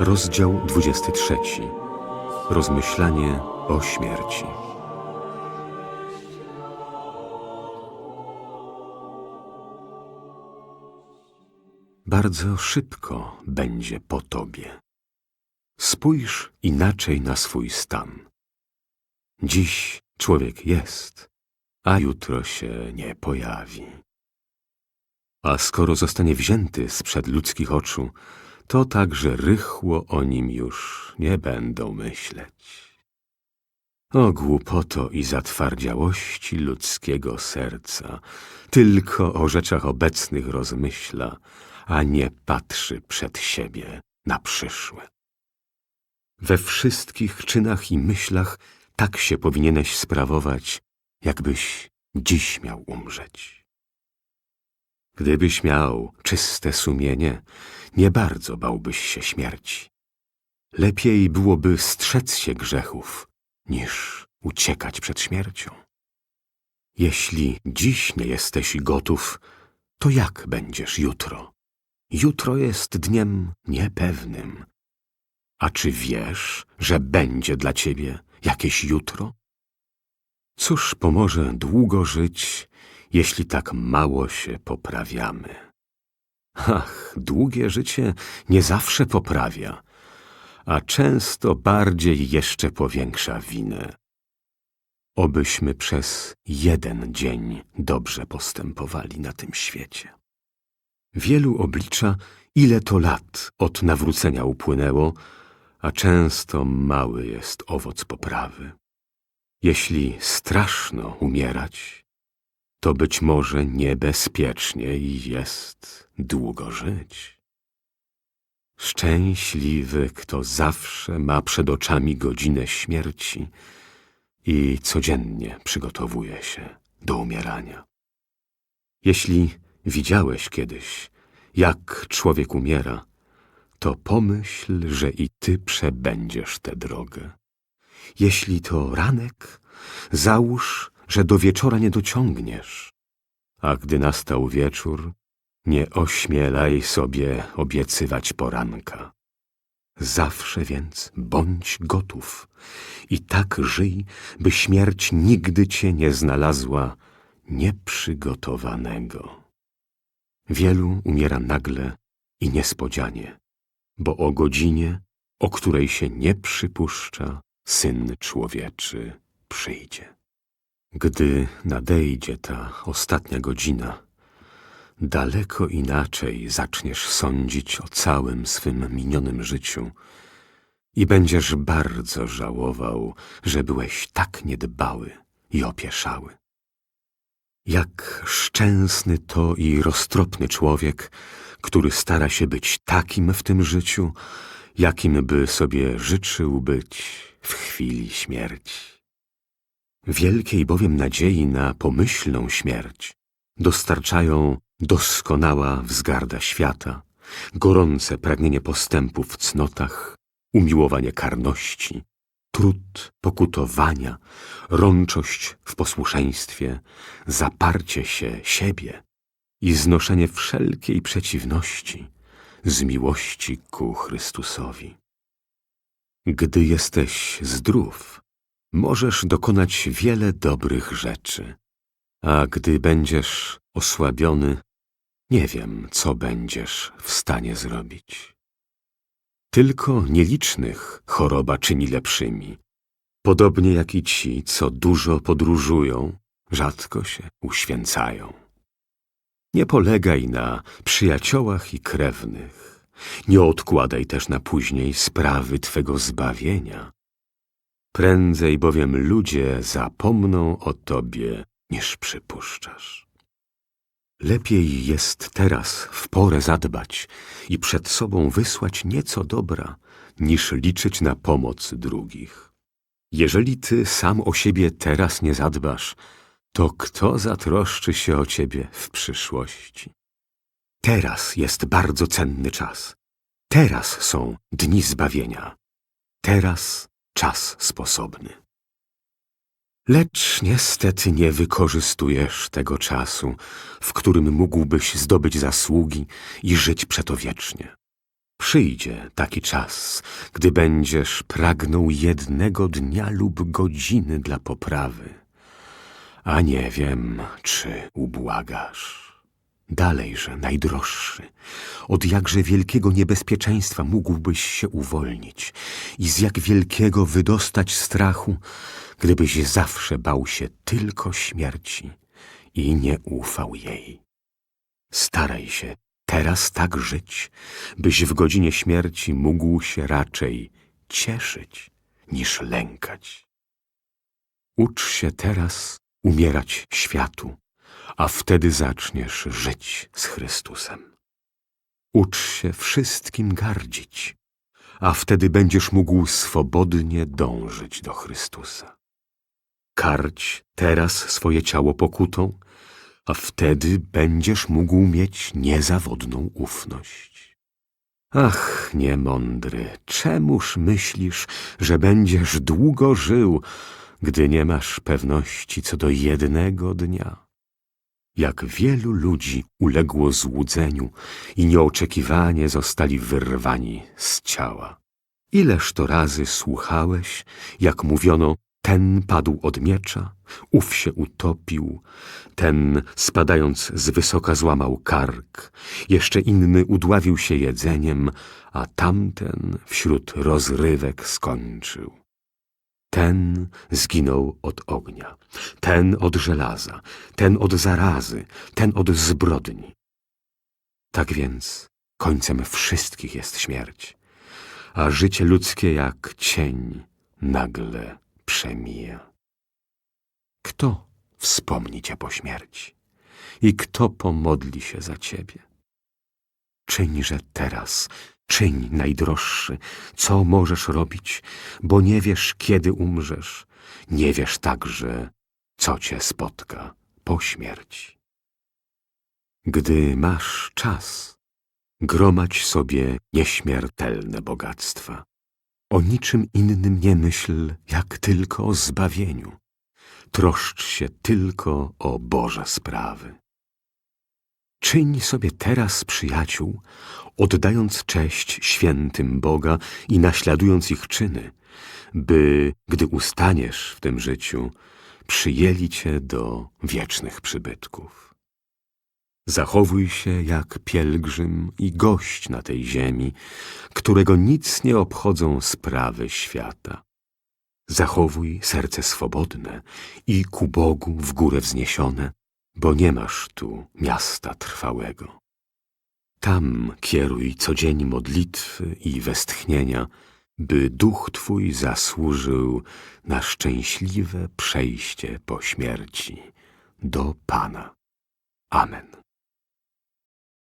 Rozdział 23. Rozmyślanie o śmierci. Bardzo szybko będzie po tobie. Spójrz inaczej na swój stan. Dziś człowiek jest, a jutro się nie pojawi. A skoro zostanie wzięty sprzed ludzkich oczu, to także rychło o nim już nie będą myśleć. O głupoto i zatwardziałości ludzkiego serca, tylko o rzeczach obecnych rozmyśla, a nie patrzy przed siebie na przyszłe. We wszystkich czynach i myślach tak się powinieneś sprawować, jakbyś dziś miał umrzeć. Gdybyś miał czyste sumienie, nie bardzo bałbyś się śmierci. Lepiej byłoby strzec się grzechów, niż uciekać przed śmiercią. Jeśli dziś nie jesteś gotów, to jak będziesz jutro? Jutro jest dniem niepewnym. A czy wiesz, że będzie dla ciebie jakieś jutro? Cóż pomoże długo żyć, jeśli tak mało się poprawiamy? Ach, długie życie nie zawsze poprawia, a często bardziej jeszcze powiększa winę. Obyśmy przez jeden dzień dobrze postępowali na tym świecie. Wielu oblicza, ile to lat od nawrócenia upłynęło, a często mały jest owoc poprawy. Jeśli straszno umierać, to być może niebezpieczniej jest długo żyć. Szczęśliwy, kto zawsze ma przed oczami godzinę śmierci i codziennie przygotowuje się do umierania. Jeśli widziałeś kiedyś, jak człowiek umiera, to pomyśl, że i ty przebędziesz tę drogę. Jeśli to ranek, załóż, że do wieczora nie dociągniesz. A gdy nastał wieczór, nie ośmielaj sobie obiecywać poranka. Zawsze więc bądź gotów i tak żyj, by śmierć nigdy cię nie znalazła nieprzygotowanego. Wielu umiera nagle i niespodzianie, bo o godzinie, o której się nie przypuszcza, Syn Człowieczy przyjdzie. Gdy nadejdzie ta ostatnia godzina, daleko inaczej zaczniesz sądzić o całym swym minionym życiu i będziesz bardzo żałował, że byłeś tak niedbały i opieszały. Jak szczęsny to i roztropny człowiek, który stara się być takim w tym życiu, jakim by sobie życzył być w chwili śmierci. Wielkiej bowiem nadziei na pomyślną śmierć dostarczają doskonała wzgarda świata, gorące pragnienie postępu w cnotach, umiłowanie karności, trud pokutowania, rączość w posłuszeństwie, zaparcie się siebie i znoszenie wszelkiej przeciwności z miłości ku Chrystusowi. Gdy jesteś zdrów, możesz dokonać wiele dobrych rzeczy, a gdy będziesz osłabiony, nie wiem, co będziesz w stanie zrobić. Tylko nielicznych choroba czyni lepszymi, podobnie jak i ci, co dużo podróżują, rzadko się uświęcają. Nie polegaj na przyjaciołach i krewnych, nie odkładaj też na później sprawy Twego zbawienia. Prędzej bowiem ludzie zapomną o Tobie, niż przypuszczasz. Lepiej jest teraz w porę zadbać i przed sobą wysłać nieco dobra, niż liczyć na pomoc drugich. Jeżeli ty sam o siebie teraz nie zadbasz, to kto zatroszczy się o ciebie w przyszłości? Teraz jest bardzo cenny czas. Teraz są dni zbawienia. Teraz czas sposobny. Lecz niestety nie wykorzystujesz tego czasu, w którym mógłbyś zdobyć zasługi i żyć przetowiecznie. Przyjdzie taki czas, gdy będziesz pragnął jednego dnia lub godziny dla poprawy, a nie wiem, czy ubłagasz. Dalejże, najdroższy, od jakże wielkiego niebezpieczeństwa mógłbyś się uwolnić i z jak wielkiego wydostać strachu, gdybyś zawsze bał się tylko śmierci i nie ufał jej. Staraj się teraz tak żyć, byś w godzinie śmierci mógł się raczej cieszyć niż lękać. Ucz się teraz umierać światu, a wtedy zaczniesz żyć z Chrystusem. Ucz się wszystkim gardzić, a wtedy będziesz mógł swobodnie dążyć do Chrystusa. Karć teraz swoje ciało pokutą, a wtedy będziesz mógł mieć niezawodną ufność. Ach, niemądry, czemuż myślisz, że będziesz długo żył, gdy nie masz pewności co do jednego dnia? Jak wielu ludzi uległo złudzeniu i nieoczekiwanie zostali wyrwani z ciała. Ileż to razy słuchałeś, jak mówiono, ten padł od miecza, ów się utopił, ten spadając z wysoka złamał kark, jeszcze inny udławił się jedzeniem, a tamten wśród rozrywek skończył. Ten zginął od ognia, ten od żelaza, ten od zarazy, ten od zbrodni. Tak więc końcem wszystkich jest śmierć, a życie ludzkie jak cień nagle przemija. Kto wspomni cię po śmierci i kto pomodli się za ciebie? Czyńże teraz, czyń najdroższy, co możesz robić, bo nie wiesz, kiedy umrzesz, nie wiesz także, co cię spotka po śmierci. Gdy masz czas, gromadź sobie nieśmiertelne bogactwa. O niczym innym nie myśl, jak tylko o zbawieniu. Troszcz się tylko o Boże sprawy. Czyń sobie teraz przyjaciół, oddając cześć świętym Boga i naśladując ich czyny, by, gdy ustaniesz w tym życiu, przyjęli cię do wiecznych przybytków. Zachowuj się jak pielgrzym i gość na tej ziemi, którego nic nie obchodzą sprawy świata. Zachowuj serce swobodne i ku Bogu w górę wzniesione, bo nie masz tu miasta trwałego. Tam kieruj codzień modlitwy i westchnienia, by duch Twój zasłużył na szczęśliwe przejście po śmierci do Pana. Amen.